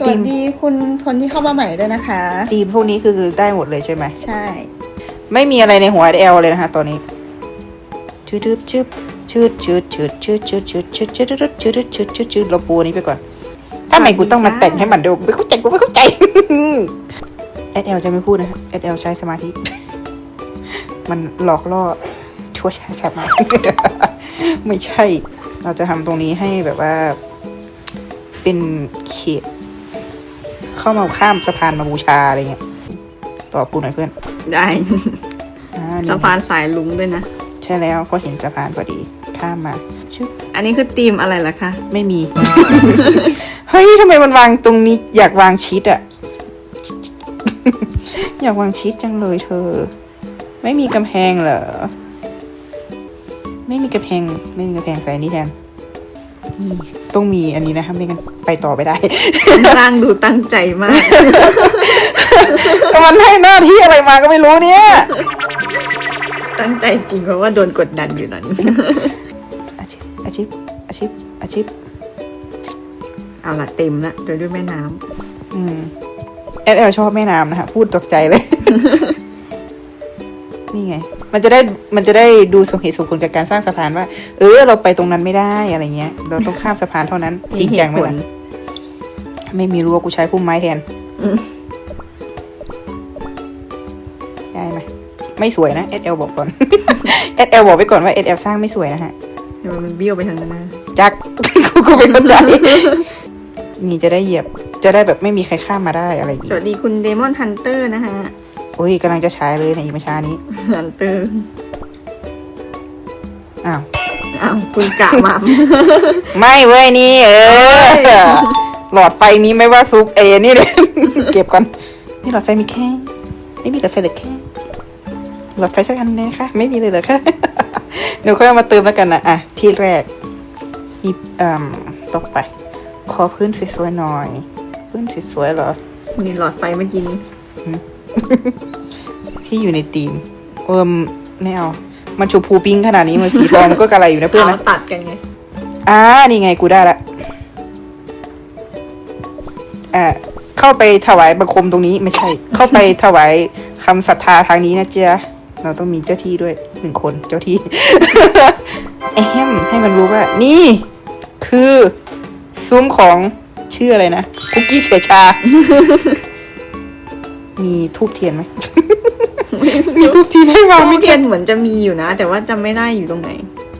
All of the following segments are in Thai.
สวัสดีคุณคนที่เข้ามาใหม่ด้วยนะคะธีมพวกนี้คือได้หมดเลยใช่ไหม ใช่ ไม่มีอะไรในหัวแอลเลยนะคะตอนนี้ชืดชืดชืดชืดชืดชืดชืดชืดชืดชืดชืดชืดชืดชืดชืดชืดเราปูนี้ไปก่อนถ้าไหนกูต้องมาแต่งให้มันเดี๋ยวกูไม่เข้าใจกูไม่เข้าใจเอสเอลจะไม่พูดนะเอสเอลใช้สมาธิ มันหลอกล่อชั่วช้าแสบมากไม่ใช่ เราจะทำตรงนี้ให้แบบว่า เป็นเขต เข้ามาข้ามสะพานมาบูชาอะไรเงี้ยตอบกูหน่อยเพื่อนได้อ่านี่สะพานสายลุงด้วยนะ ใช่แล้วพอเห็นสะพานพอดีข้ามมาชุบอันนี้คือธีมอะไรล่ะคะ ไม่มี เฮ้ยทำไมมันวางตรงนี้ อยากวางชีตอะอยากวางชีตจังเลยเธอ ไม่มีกำแพงเหรอ ไม่มีกำแพง ไม่มีกำแพงใส่อันนี้แทนนี่ ต้องมีอันนี้นะคะไม่งั้นไปต่อไปได้สร้างดูตั้งใจมาก มันให้หน้าที่อะไรมาก็ไม่รู้เนี่ย ตั้งใจจริงเพราะว่าโดนกดดันอยู่นั้น อาชีพอาชีพอาชีพอาชีพเอาละเต็มละโดยด้วยแม่น้ำอืมเอสเอลชอบแม่น้ำนะคะพูดตกใจเลย นี่ไง มันจะได้มันจะได้ดูสมเหตุสมผลกับการสร้างสะพานว่า เออ เราไปตรงนั้นไม่ได้อะไรเงี้ย เราต้องข้ามสะพานเท่านั้น จริงจังไหมเหตุผล่ะลไม่มีรั้วกูใช้พุ่มไม้แทนอืมได้ไหมไม่สวยนะเอสเอลบอกก่อนเอสเอลบอกไว้ก่อนว่าเอสเอลสร้างไม่สวยนะฮะเดี๋ยวมันเบี้ยวไปทางหน้าจักกูก็ไม่เข้าใจนี่จะได้เหยียบจะได้แบบไม่มีใครข้ามมาได้อะไรอย่างสงี้วัสดีคุณเดมอนฮันเตอร์นะคะโอ้ยกำลังจะใช้เลยในอีกไม่ช้านี้ฮันเตอร์อ้าวอ้าวคุณกะมาไม่เว้ยนี่เออ หลอดไฟมีไหม่ว่าซุกเอนี่เลยเก็บก่อนนี่หลอดไฟมีแค่ไม่มีหลอดไฟเหลือแค่หลอดไฟสักอันเลยนะคะไม่มีเลยเหรอคะเดี๋ยวค่อยเอามาเติมแล้วกันนะอะที่แรกมีเอ่มตกไป ขอพื้นสวยๆหน่อย พื้นสวยๆเหรอมีหลอดไฟเมื่อกี้นี้ ที่อยู่ในธีม เอิมไม่เอา มันชมพูปิ้งขนาดนี้มันสีทองมันก็กระไรอยู่นะเพื่อนเอานะตัดกันไง อ่า นี่ไงกูได้ละอ่าเข้าไปถวายบังคมตรงนี้ไม่ใช่ เข้าไปถวายคำศรัทธาทางนี้นะเจ๊ะเราต้องมีเจ้าที่ด้วยหนึ่งคนเจ้าที่เอมให้มันรู้ว่า นี่ คือ ซุ้มของชื่ออะไรนะ คุกกี้เฉยชา มีทูบเทียนไหม มีทูบเทียนให้วางตู้ไม่เทียนเหมือนจะมีอยู่นะ แต่ว่าจำไม่ได้อยู่ตรงไหน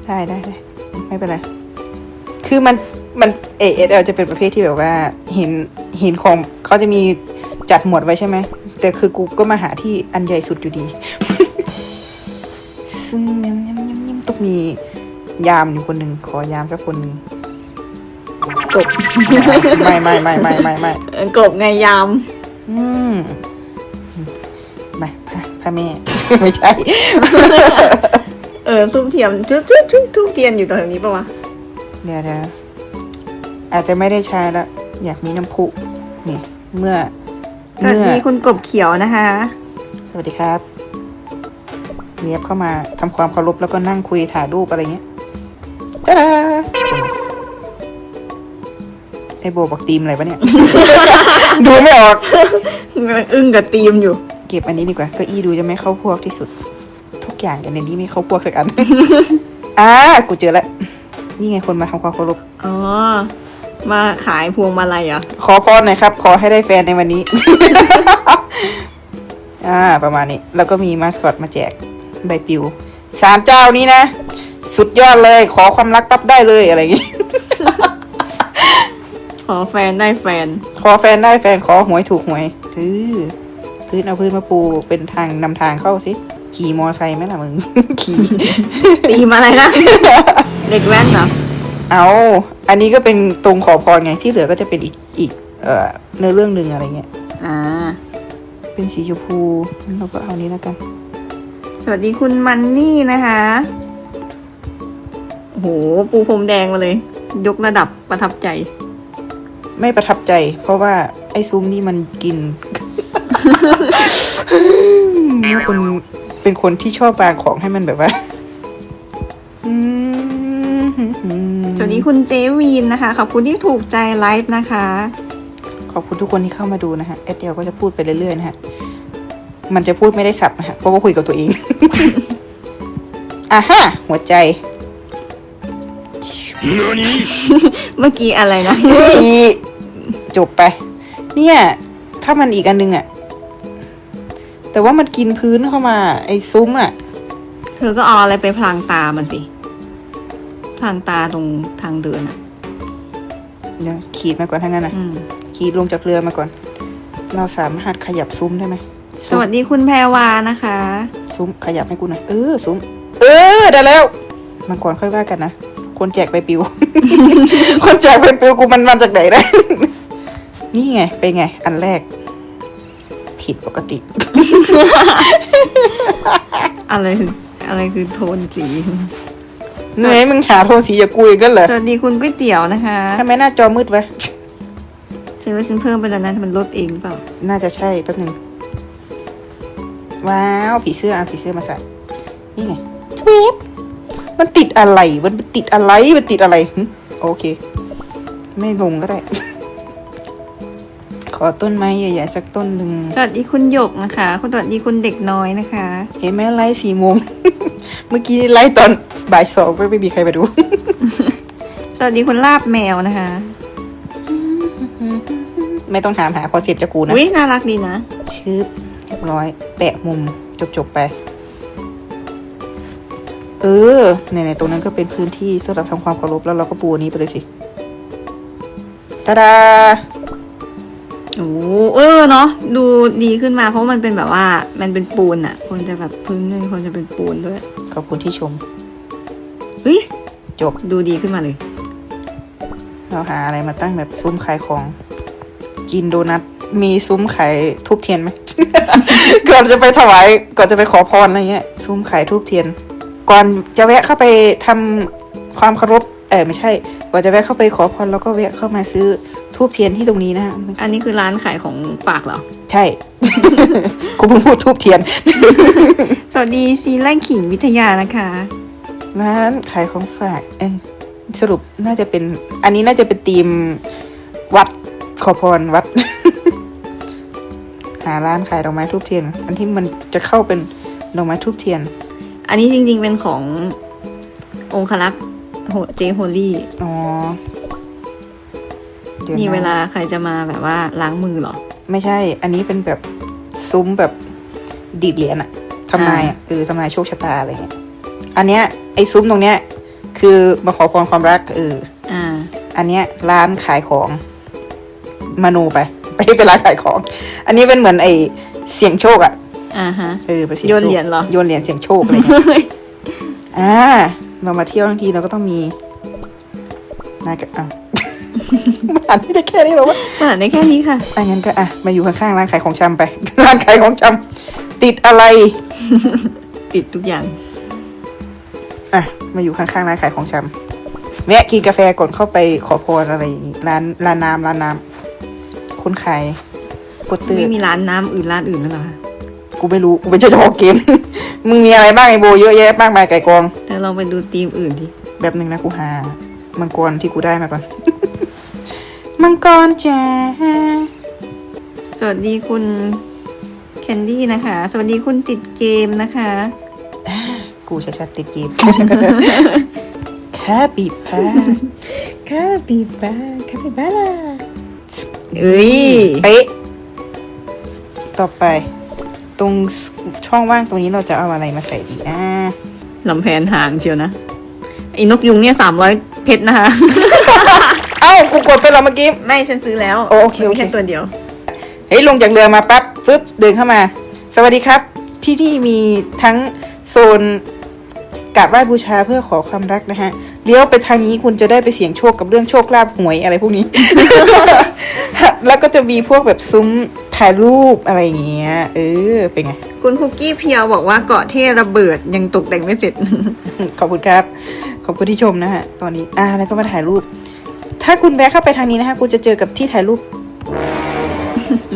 ได้ได้ได้ไม่เป็นไร คือมันมันเอเอสจะเป็นประเภทที่แบบว่าเห็นเห็นของเขาจะมีจัดหมวดไว้ใช่ไหม แต่คือกูก็มาหาที่อันใหญ่สุดอยู่ดี ซึ่งยำยำยำยำต้องมียามอยู่คนหนึ่งขอยามสักคนหนึ่งกบ ไม่ไม่ไม่ไม่ไม่ไม่ เออกบไงยามอืมไป พระพระแม่ ไม่ใช่ เออทูบเทียมทูบทูบทูบทูบเทียนอยู่ตรงนี้ปะวะเดี๋ยวเดี๋ยวอาจจะไม่ได้ใช้แล้ว อยากมีน้ำพุนี่เมื่อสวัสเมื่อดีคุณกบเขียวนะคะ สวัสดีครับเมียบเข้ามาทำความเคารพแล้วก็นั่งคุยถ่ายรูปอะไรเงี้ยจ้าดาไอโบบอกตีมอะไรวะเนี่ย ดูไม่ออกกำลังอึ้งกับตีมอยู่ เก็บอันนี้ดีกว่าเก็อีดูจะไม่เข้าพวกที่สุด ทุกอย่างแต่ในนี้ไม่เข้าพวกสักอัน อ่ากูเจอแล้วนี่ไงคนมาทำความเคารพอ๋อ มาขายพวงมาลัยเหรอะขอพรหน่อยครับ ขอให้ได้แฟนในวันนี้ อ่า ประมาณนี้ แล้วก็มีมาสคอตมาแจกใบปลิวสามเจ้านี้นะ สุดยอดเลย ขอความรักปั๊บได้เลยอะไรอย่างงี้ ขอแฟนได้แฟน ขอแฟนได้แฟนขอหวยถูกหวยถือ พื้นเอาพื้นมาปูเป็นทางนำทางเข้าสิ ขี่มอไซค์ไหมล่ะมึง ขี่ตีมอะไรนะ เด็กแว่นเหรอ เอา อันนี้ก็เป็นตรงขอพรไงที่เหลือก็จะเป็นอีกอีกเอ่อเนื้อเรื่องหนึ่งอะไรเงี้ย อ่า เป็นสีชมพูงั้นเราก็เอานี้แล้วกัน สวัสดีคุณมันนี่นะคะโอ้โหปูพรมแดงมาเลย ยกระดับประทับใจ ไม่ประทับใจ เพราะว่าไอ้ซุ้มนี่มันกิน เมื่อคนเป็นคนที่ชอบวางของให้มันแบบว่าอืมสวัสดีคุณเจวีนนะคะ ขอบคุณที่ถูกใจไลฟ์นะคะ ขอบคุณทุกคนที่เข้ามาดูนะฮะแอดเดียวก็จะพูดไปเรื่อยๆนะฮะมันจะพูดไม่ได้สับนะฮะเพราะว่าคุยกับตัวเองอะฮะหัวใจเมื่อกี้อะไรนะอีจบไป เนี่ย ถ้ามันอีกอันนึงอะ แต่ว่ามันกินพื้นเข้ามา ไอ้ซุ้มอะเธอก็เอาอะไรไปพลางตามันสิพลางตาตรงทางเดินอะเดี๋ยวขีดมาก่อนทั้างนั้นนะอืม ขีดลงจากเรือมาก่อน เราสามารถขยับซุ้มได้ไหมสวัสดีคุณแพรวานะคะ ซุ้มขยับให้กูหน่อยเออซุ้ม เออได้แล้วมาก่อนค่อยว่ากันนะคนแจกใบปลิว คนแจกใบปลิวกูมันมาจากไหนนะ นี่ไงเป็นไง อันแรก ผิดปกติ อะไรคืออะไรคือโทนสีเหนื่อยมึงหาโทนสีจากกูอีกกันเหรอสวัสดีคุณก๋วยเตี๋ยวนะคะทำไมหน้าจอมืดวะฉันว่าฉันเพิ่มไปแล้วนะมันลดเองหรือเปล่า น่าจะใช่แป๊บหนึ่งว้าวผีเสื้อเอาผีเสื้อมาใส่นี่ไงทวีปมันติดอะไรมันติดอะไรมันติดอะไรหึโอเค ไม่ลงก็ได้ข อต้นไม้ใหญ่ๆสักต้นหนึ่งสวัสดีคุณหยกนะคะ คุณสวัสดีคุณเด็กน้อยนะคะ เห็นไหมไลฟ์สี่โมง เมื่อกี้ไลฟ์ตอนบ่ายสองไม่มีใครมาดู สวัสดีคุณลาบแมวนะคะ ไม่ต้องถามหาคอนเซ็ปต์จากกูนะ อุ้ยน่ารักดีนะ ชืบเรียบร้อย แปะมุมจบๆไป เออในในๆตรงนั้นก็เป็นพื้นที่สำหรับทำความเคารพแล้วเราก็ปูอันนี้ไปเลยสิตาดา โอ้เออเนาะดูดีขึ้นมาเพราะมันเป็นแบบว่ามันเป็นปูนอะควรจะแบบพื้นเลยควรจะเป็นปูนด้วยขอบคุณที่ชมเฮ้ยจบดูดีขึ้นมาเลย เราหาอะไรมาตั้งแบบซุ้มขายของ กินโดนัทมีซุ้มขายทูบเทียนไหม ก่อนจะไปถวายก่อนจะไปขอพรอะไรเงี้ย ซุ้มขายทูบเทียน ก่อนจะแวะเข้าไปทำความเคารพเออไม่ใช่ ก่อนจะแวะเข้าไปขอพรแล้วก็แวะเข้ามาซื้อ ทูบเทียนที่ตรงนี้นะฮะอันนี้คือร้านขายของฝากเหรอ ใช่ กูเพิ่งพูดทูบเทียน สวัสดีซีไล่ขิงวิทยานะคะร้านขายของฝากเออสรุปน่าจะเป็น อันนี้น่าจะเป็นธีมวัดขอพรวัด หาร้านขายดอกไม้ทูบเทียน อันที่มันจะเข้าเป็นดอกไม้ทูบเทียน อันนี้จริงๆเป็นขององคลักษ์โหเจโฮลี่ อ๋อ ดี๋ยนี่นะเวลาใครจะมาแบบว่าล้างมือเหรอ ไม่ใช่ อันนี้เป็นแบบซุ้มแบบดีดเหรียญอะทำนายอะเออทำนายโชคชะตาอะไรเงี้ย อันเนี้ยไอ้ซุ้มตรงเนี้ย คือมาขอพรความรักเอออ่า อันเนี้ยร้านขายของมโนไปไปเป็นร้านขายของ อันนี้เป็นเหมือนไอเสียงโชคอะอ่าฮะ เออไปเสียงโยโชนคเหรียญเหรอ โยนเหรียญเสียงโชคอะไรเงี้ยอ่าเรามาเที่ยวทั้งทีเราก็ต้องมีน่าจะอะ มันอ่านไม่ได้แค่นี้หรอวะอ่าในแค่นี้ค่ะอะงั้นก็อะมาอยู่ข้างๆร้านขายของชำไป ร้านขายของชำติดอะไร ติดทุกอย่าง อะ มาอยู่ข้างๆร้านขายของชำแวะกินกาแฟก่อนเข้าไปขอพรอะไรอย่างงี้ร้านร้านน้ำร้านน้ำคนขายโปสเตอร์ไม่มีร้านน้ำอื่นร้านอื่นแล้วเหรอคะกูไม่รู้กูเป็นเจ้าของเกม มึงมีอะไรบ้างไอโบเยอะแยะมากมายไก่กองเธอลองไปดูทีมอื่นดิแบบหนึ่งนะกูหามังกรที่กูได้มาก่อน มังกรจ้าสวัสดีคุณแคนดี้นะคะ สวัสดีคุณติดเกมนะคะกูชัดๆติดเกมแค่บีบแพ้แค่บีบบ้าแค่บีบบ้าล่ะเอ้ยเป๊ะต่อไป ตรงช่องว่างตรงนี้เราจะเอาอะไรมาใส่ดีนะลำแพนหางเชียวนะไอ้นกยุงเนี่ยสามร้อยเพชรนะคะเอ้า กูกดไปแล้วเมื่อกี้ ไม่ฉันซื้อแล้วโอโอเคโอเคมีแค่ตัวเดียว เฮ้ยลงจากเรือมาปั๊บฟึบเดินเข้ามา สวัสดีครับ ที่นี่มีทั้งโซนกราบไหว้บูชาเพื่อขอความรักนะฮะเลี้ยวไปทางนี้คุณจะได้ไปเสี่ยงโชคกับเรื่องโชคลาภหวยอะไรพวกนี้ แล้วก็จะมีพวกแบบซุ้มถ่ายรูปอะไรอย่างเงี้ยเออเป็นไง คุณคุกกี้เพียวบอกว่าเกาะเท่ระเบิดยังตกแต่งไม่เสร็จ ขอบคุณครับ ขอบคุณที่ชมนะฮะ ตอนนี้ อ่า แล้วก็มาถ่ายรูป ถ้าคุณแวะเข้าไปทางนี้นะฮะคุณจะเจอกับที่ถ่ายรูป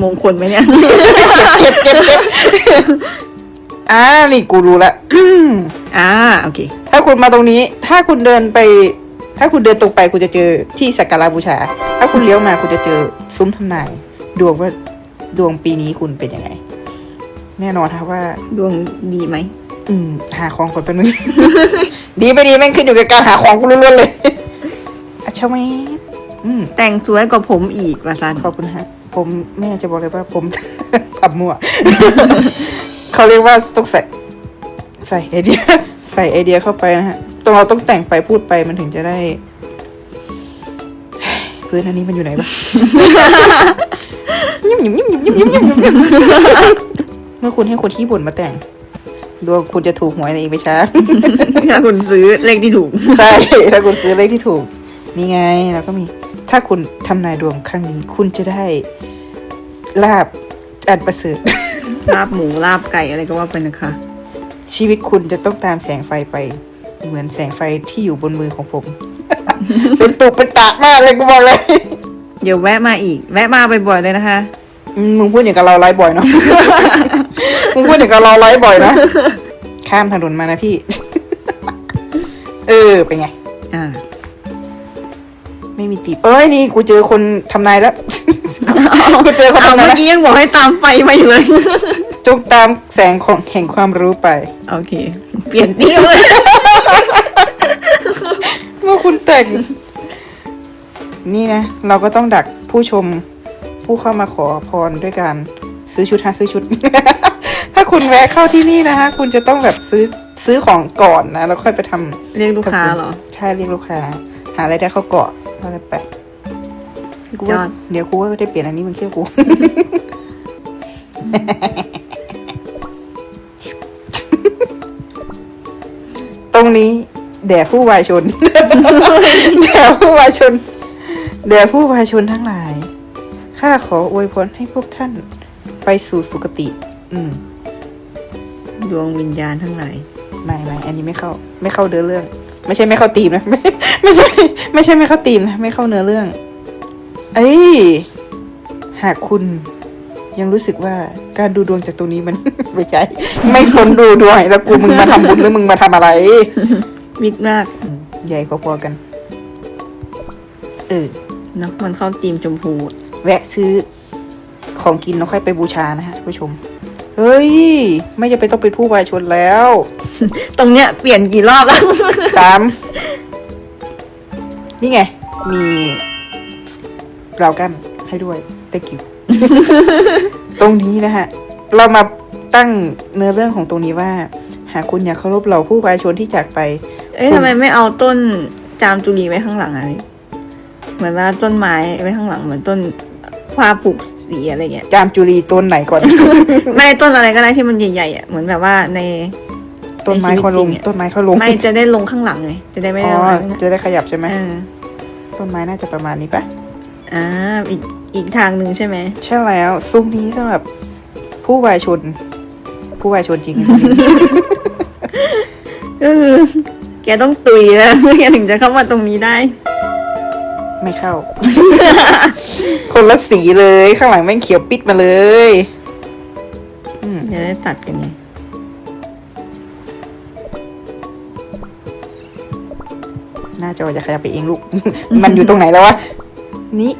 มงคลไหมเนี่ย เก็บเก็บเก็บอ่านี่กูรู้ละอ่าโอเค ถ้าคุณมาตรงนี้ ถ้าคุณเดินไป ถ้าคุณเดินตรงไปคุณจะเจอที่สักการะบูชา ถ้าคุณเลี้ยวมาคุณจะเจอซุ้มทำนาย ดวงว่าดวงปีนี้คุณเป็นยังไง แน่นอนครับว่า ดวงดีไหมอืม หาของก่อนแป๊บนึง ดีไม่ดีแม่งขึ้นอยู่กับการหาของกูล้วนๆเลยอะชะแมด อืมแต่งสวยกว่าผมอีกว่าซันขอบคุณฮะ ผมแม่จะบอกเลยว่าผมทำมั่ว เขาเรียกว่าต้องใส่ ใส่ไอเดีย ใส่ไอเดียเข้าไปนะฮะตรงเราต้องแต่งไปพูดไปมันถึงจะได้พื้นอันนี้มันอยู่ไหนวะยิ้มยิ้มยิ้มยิ้มยิ้มยิ้มยิ้มยิ้มเมื่อคุณให้คนที่บ่นมาแต่งดวงคุณจะถูกหวยในอีกไม่ช้าถ้าคุณซื้อเลขที่ถูก ใช่ ถ้าคุณซื้อเลขที่ถูก นี่ไง แล้วก็มี ถ้าคุณทำนายดวงครั้งนี้ คุณจะได้ลาบอันประเสริฐ ลาบหมูลาบไก่อะไรก็ว่าไปนะคะ ชีวิตคุณจะต้องตามแสงไฟไป เหมือนแสงไฟที่อยู่บนมือของผม เป็นตุกเป็นตากมากเลยกูบอกเลย เดี๋ยวแวะมาอีก แวะมาบ่อยๆเลยนะคะอืมมึงพูดอย่างกับเราไลฟ์บ่อยเนาะ มึงพูดอย่างกับเราไลฟ์บ่อยนะ ข้ามถนนมานะพี่ เออ เป็นไง อ่า ไม่มีตีบเอ้ยนี่กูเจอคนทำนายแล้ว กูเจอคนเอาทำนายเมื่อแล้วกี้ยังบอกให้ตามไฟมาอยู่เลย จงตามแสงของแห่งความรู้ไป โอเค เปลี่ยนติ้วเลยเมื่อคุณแต่ง นี่นะ เราก็ต้องดักผู้ชมผู้เข้ามาขอพรด้วยการซื้อชุดฮะซื้อชุด ถ้าคุณแวะเข้าที่นี่นะคะ คุณจะต้องแบบซื้อซื้อของก่อนนะแล้วค่อยไปทำเรียกลูกค้าเหรอ ใช่เรียกลูกค้า หาอะไรายได้เข้าเกาะ ว่ากันไปกูว่ายอดเดี๋ยวกูว่าได้เปลี่ยนอันนี้มึงเชื่อกูตรงนี้ แด่ผู้วายชน แด่ผู้วายชน แด่ผู้วายชนทั้งหลาย ข้าขออวยพรให้พวกท่านไปสู่สุคติ อืม ดวงวิญญาณทั้งหลาย ไม่ไม่อันนี้ไม่เข้า ไม่เข้าเนื้อเรื่อง ไม่ใช่ไม่เข้าตีมนะไม่ใช่ไม่ใช่ ไม่ใช่ไม่เข้าตีมนะ ไม่เข้าเนื้อเรื่อง เอ้ย หากคุณยังรู้สึกว่าการดูดวงจากตรงนี้มันไม่ใช่ ไม่คนดูดวงแล้วกูมึงมาทำบุญหรือมึงมาทำอะไร มิดมากอืมใหญ่พอๆกัน เออ เนาะมันเข้าตีมชมพูอะแวะซื้อของกินแล้วค่อยไปบูชานะฮะท่านผู้ชม เฮ้ย ไม่จะไปนต้องเป็นผู้วายชนแล้วตรงเนี้ยเปลี่ยนกี่รอบแล้ว สามนี่ไง มีราวกั้นให้ด้วย thank you ตรงนี้นะฮะ เรามาตั้งเนื้อเรื่องของตรงนี้ว่า หากคุณอยากเคารพเหล่าผู้วายชนที่จากไป เอ้ยทำไมไม่เอาต้นจามจุลีไว้ข้างหลังอะไรเหมือนว่าต้นไม้ไว้ข้างหลังเหมือนต้น ผ้าผูกสีอะไรเงี้ย จามจุลีต้นไหนก่อน ไม่ต้นอะไรก็ได้ที่มันใหญ่ๆอะเหมือนแบบว่าในต้นไม้เขาลงในชีวิตจริงอะต้นไม้เขาลง ไม่จะได้ลงข้างหลังไงจะได้ไม่อ๋ได้อลงข้างหน้าจะได้ขยับใช่ไหมเออต้นไม้น่าจะประมาณนี้ปะอ่าอีกอีกทางหนึ่งใช่ไหมใช่แล้วซุ้มนี้สำหรับผู้วายชน ผู้วายชนจริงก็คือแกต้องตุยแล้วแกถึงจะเข้ามาตรงนี้ได้ ไม่เข้า คนละสีเลยข้างหลังแม่งเขียวปิดมาเลยอืมจะได้ตัดกันไงหน้าจอจะขยับไปเองลูก มันอยู่ตรงไหนแล้ววะ นี่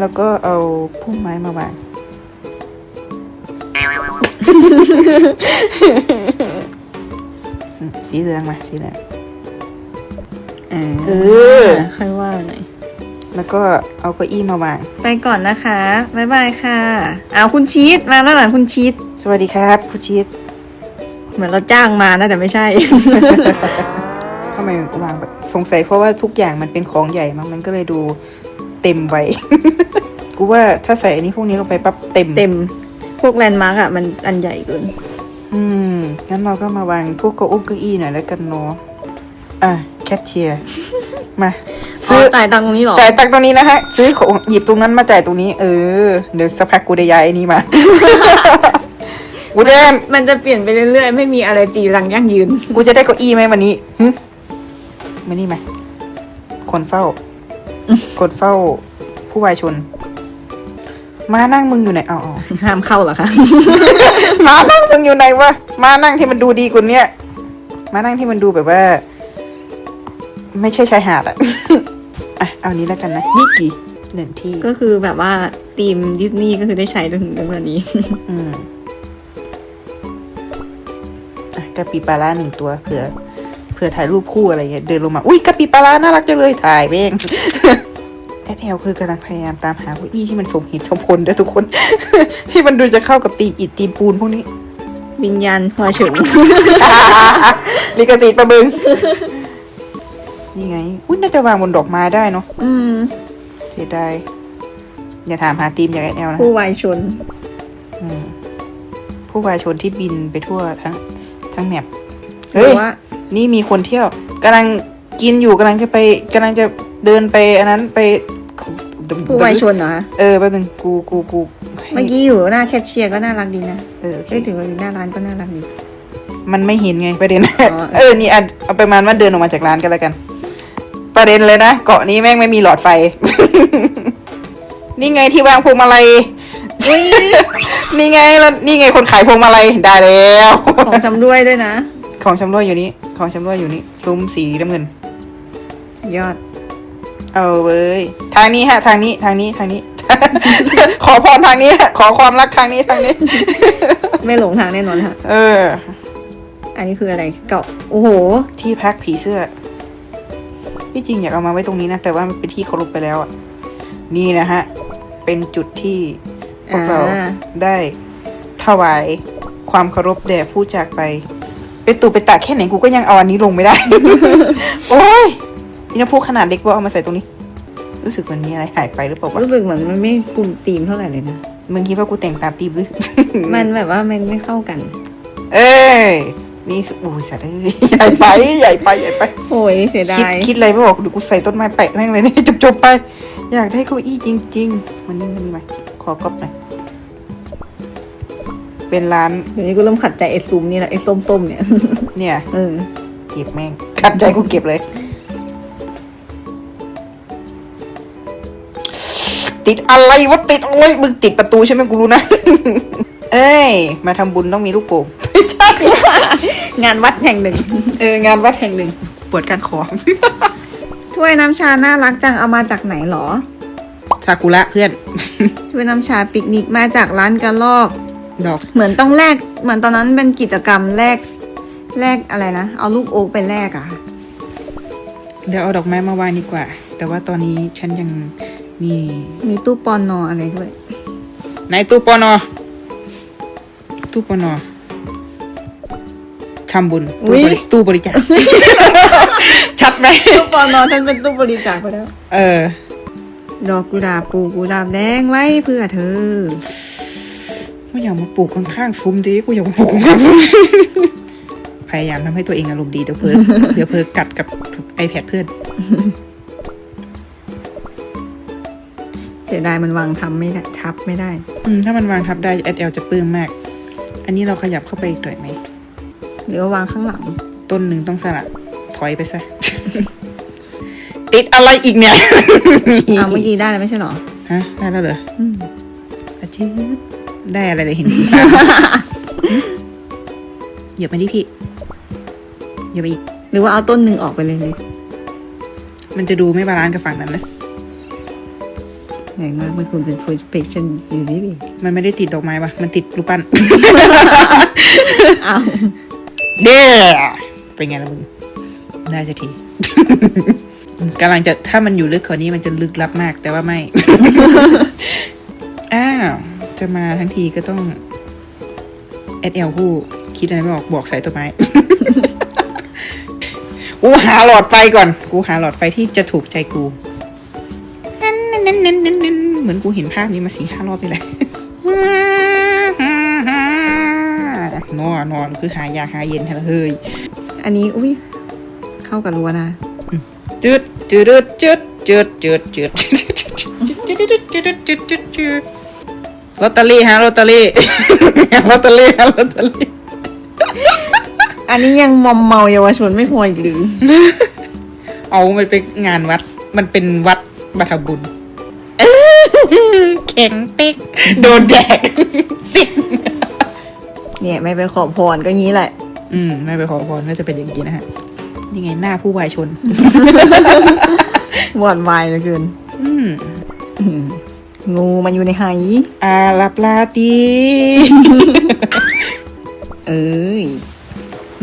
แล้วก็เอาพุ่มไม้มาวางอืมสีเหลืองมาสีเหลืองอ่าเออ ค่อยว่าหน่อย แล้วก็เอาเก้าอี้มาวาง ไปก่อนนะคะบ๊ายบายค่ะเอาคุณชีตมาแล้วเหรอคุณชีตสวัสดีครับผู้ชีตเหมือนเราจ้างมานะแต่ไม่ใช่ทำไมวางแบบสงสัยเพราะว่าทุกอย่างมันเป็นของใหญ่มั้งมันก็เลยดูเต็มไว้กูว่าถ้าใส่อันนี้พวกนี้ลงไปปั๊บเต็มเต็ม พวกแลนด์มาร์กอะมันอันใหญ่เกิน อืมงั้นเราก็มาวางพวกเก้าอี้เก้าอี้หน่อยแล้วกันเนาะอะแคทเชียร์มาอ๋ ซื้ออจ่ายตังค์ตรงนี้เหรอ จ่ายตังค์ตรงนี้นะฮะ ซื้อของหยิบตรงนั้นมาจ่ายตรงนี้ เออ เดี๋ยวสักพักกูได้ย้ายไอ้นี้มา กูจะได้มันจะเปลี่ยนไปเรื่อยๆ ไม่มีอะไรจีรังยั่งยืน กูจะได้เก้าอี้ไหมวันนี้หึมานี่มาคนเฝ้า คนเฝ้า ผู้วายชน มานั่งมึงอยู่ไหนอ๋ออ๋อห้ามเข้าเหรอคะ มานั่งมึงอยู่ไหนวะ มานั่งที่มันดูดีกว่าเนี้ยมานั่งที่มันดูแบบว่า ไม่ใช่ชายหาดอะอะ เอานี้แล้วกันนะมิกกี้หนึ่งที่ก็คือแบบว่าทีมดิสนีย์ก็คือได้ใช้จนถึงวันนี้ อืมอะกะปิปลาร่าหนึ่งตัวเผื่อเผื่อถ่ายรูปคู่อะไรเงี้ยเดินลงมา อุ้ยกะปิปลาร่าน่ารักจังเลยถ่ายเบ้งแอดแอลคือกำลังพยายามตามหาเก้าอี้ที่มันสมเหตุสมผลด้วยทุกคน ที่มันดูจะเข้ากับตีมอิฐตีมปูนพวกนี้ วิญญาณพอฉุน ลิกติดประบึง นี่ไง อุ้ยน่าจะวางบนดอกไม้ได้เนาะอืมเสียดายอย่าถามหาทีมอย่างแอดแอลนะผู้วายชน อืมผู้วายชนที่บินไปทั่วทั้ง ทั้งแมปหเฮ้รืยอว่า นี่มีคนเที่ยวกำลังกินอยู่กำลังจะไปกำลังจะเดินไป อันนั้นไปผู้วายชนเหรอคะเออแป๊บนึงกูกูกูให้เมื่อกี้อยู่หน้าแคชเชียร์ก็น่ารักดีนะเออโอเค เอ้ยถึงว่าอยู่หน้าร้านก็น่ารักดี มันไม่เห็นไงประเด็น อ๋อ เออ นี่อะเอาไปมาณว่าเดินออกมาจากร้านกันแล้วกัน ประเด็นเลยนะ เกาะนี้แม่งไม่มีหลอดไฟ นี่ไงที่วางพวงมาลัยนี่ไงแล้วนี่ไงคนขายพวงมาลัยได้แล้วของจำด้วยด้วยนะ ของชำร่วยอยู่นี่ของชำร่วยอยู่นี่ซุ้มสีน้ำเงินสุดยอด เอาเว้ยทางนี้ฮะ ทางนี้ทางนี้ทางนี้ ขอพรทางนี้ฮะขอความรักทางนี้ทางนี้ ไม่หลงทางแน่นอนค่ะเออ อันนี้คืออะไรเกาะโอ้โห ที่พักผีเสื้อ ที่จริงอยากเอามาไว้ตรงนี้นะ แต่ว่ามันเป็นที่เคารพไปแล้วอะ นี่นะฮะ เป็นจุดที่พวกเราอ่าได้ถวายความเคารพแด่ผู้จากไป ไปตูไปตากแค่ไหนกูก็ยังเอาอันนี้ลงไม่ได้ โอ้ยนี่นะพวกขนาดเล็กว่าเอามาใส่ตรงนี้ รู้สึกเหมันมีอะไรหายไปหรือเปล่าวะรู้สึกเหมือนมันไม่กลุ่มธีมเท่าไหร่เลยนะมึงคิดว่ากูแต่งตามตีมหรือมันแบบว่ามันไม่เข้ากัน เอ้ย นี่สอู้สัตว์เอ้ยใหญ่ไปใหญ่ไปใหญ่ไปโอ้ยเสียดาคิดยคิดอะไรไม่บอกเดี๋ยวกูใส่ต้นไม้แปะแม่งเลยนี่จบจบๆไป อยากได้เก้าอี้จริง ๆ มันนี่มันนี่มาขอกอบหน่อยเป็นร้าน เดี๋ยวนี้กูเริ่มขัดใจไอ้ซูมนี่แหละไอ้ส้มๆเนี่ย เนี่ยเออเก็บแม่งขัดใจกูเก็บเลย ติดอะไรวะติดอะไรมึงติดประตูใช่ไหมกูรู้นะ เอ้ย มาทำบุญต้องมีลูกโป่งไม่ใช่ งานวัดแห่งหนึ่ง เออ งานวัดแห่งหนึ่ง ปวดการขอถ้วยน้ำชาน่ารักจังเอามาจากไหนหรอซากุระเพื่อน ถ้วยน้ำชาปิกนิกมาจากร้านกระลอก ดอก เหมือนต้องแลก เหมือนตอนนั้นเป็นกิจกรรมแลก แลกอะไรนะ เอาลูกโอ๊กไปแลกอะเดี๋ยวเอาดอกไม้มาวางดีกว่า แต่ว่าตอนนี้ฉันยังมี มีตู้ปอนออะไรด้วยในตู้ปอนอ ตู้ปอนอทำบุญอุ๊ตู้ย บริตู้บริจาค ชัดไหมตู้ปอนอฉันเป็นตู้บริจาคไปแล้ว เออ ดอกกุหลาบปลูกกุหลาบแดงไว้เพื่อเธอ กูอยากมาปลูกข้างๆซุ้มดิกูอยากมาปลูกข้างๆซุ้ม พยายามทำให้ตัวเองอารมณ์ดีเดี๋ยวเพอเดี๋ยวเพอกัดกับ iPad เพื่อน เสียดายมันวางทำไม่ได้ทับไม่ได้ อืม ถ้ามันวางทับได้ แอดเอลจะปลื้มมาก อันนี้เราขยับเข้าไปอีกหน่อยไหม หรือว่าวางข้างหลัง ต้นหนึ่งต้องสละถอยไปซะ ติดอะไรอีกเนี่ยเอาเมื่อกี้ได้แล้วไม่ใช่เหรอ ฮะ ได้แล้วเหรออืมอาชีพได้อะไรเลยเห็นสีฟ้าเหยียบมาดิพี่เหยียบมาอีก หรือว่าเอาต้นหนึ่งออกไปเลยเลย มันจะดูไม่บาลานซ์กับฝั่งนั้นนะ อย่างมาก มันคุณเป็น projection อยู่นี่พี่มันไม่ได้ติดดอกไม้ปะมันติดรูปปั้นเอาเด้เป็นไงล่ะมึง ได้สักที กำลังจะถ้ามันอยู่ลึกกว่านี้มันจะลึกลับมาก แต่ว่าไม่ อ้าว จะมาทั้งทีก็ต้องเอสเอลคู่คิดอะไรไม่ออกบอกใส่ต้นไม้ กูหาหลอดไฟก่อน กูหาหลอดไฟที่จะถูกใจกู มือนกูเห็นภาพนี้มาสี่ห้ารอบไปเลยนอนนอนคือหายาหายเย็นเฮ้ยอันนี้อุ้ยเข้ากับรัวนะจืดจืดจืดจืดจืดจืดจืลอตเตอรี่ฮะลอตเตอรี่ลอตเตอรี่ฮะลอตเตอรี่อันนี้ยังมอมเมาเยาวชนไม่พออีกหรือ เอามันไปงานวัด มันเป็นวัดบัตรบุญ แข็งเป๊กโดนแดกสิเนี่ยไม่ไปขอพรก็งี้แหละ อืม ไม่ไปขอพรก็จะเป็นอย่างนี้นะฮะ ยังไงหน้าผู้วายชนหวานวายเหลือเกิน อืมอืมงูมันอยู่ในไหอาลาปลาตีเอ้ย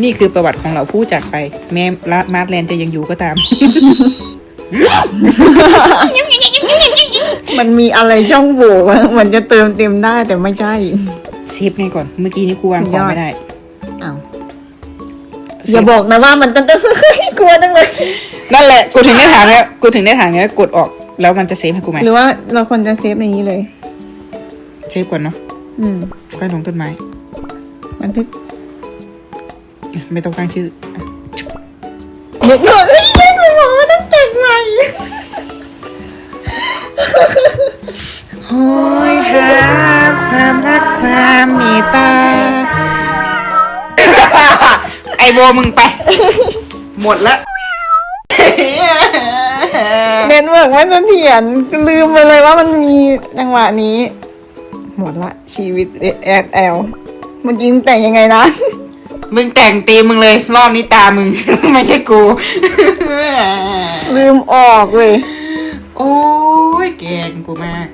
นี่คือประวัติของเราผู้จากไป แม้ละมาร์ทแลนด์จะยังอยู่ก็ตาม มันมีอะไรช่องโหว่อะมันจะเติมเต็มได้แต่ไม่ใช่เซฟไงก่อน เมื่อกี้นี่กูวางของไม่ได้อ้าวอย่าบอกนะว่ามันต้องกลัวจังเลย นั่นแหละ กูถึงได้ถามแล้วกูถึงได้ถามไงว่ากดออกแล้วมันจะเซฟให้กูไหมหรือว่าเราควรจะเซฟในนี้เลย เซฟก่อนเนาะอืมค่อยลงต้นไม้ มันทึกไม่ต้องตั้งชื่อเด็กบอกเฮ้ย โบมึงไป หมดละเน็ตเวิร์กไม่เสถียรลืมไปเลยว่ามันมีจังหวะนี้ หมดละชีวิตแอดแอลเมื่อกี้มันแต่งยังไงนะมึงแต่งตีมมึงเลยรอบนี้ตามึง ไม่ใช่กู ลืมออกเลย โอ้ยแกงกูมาก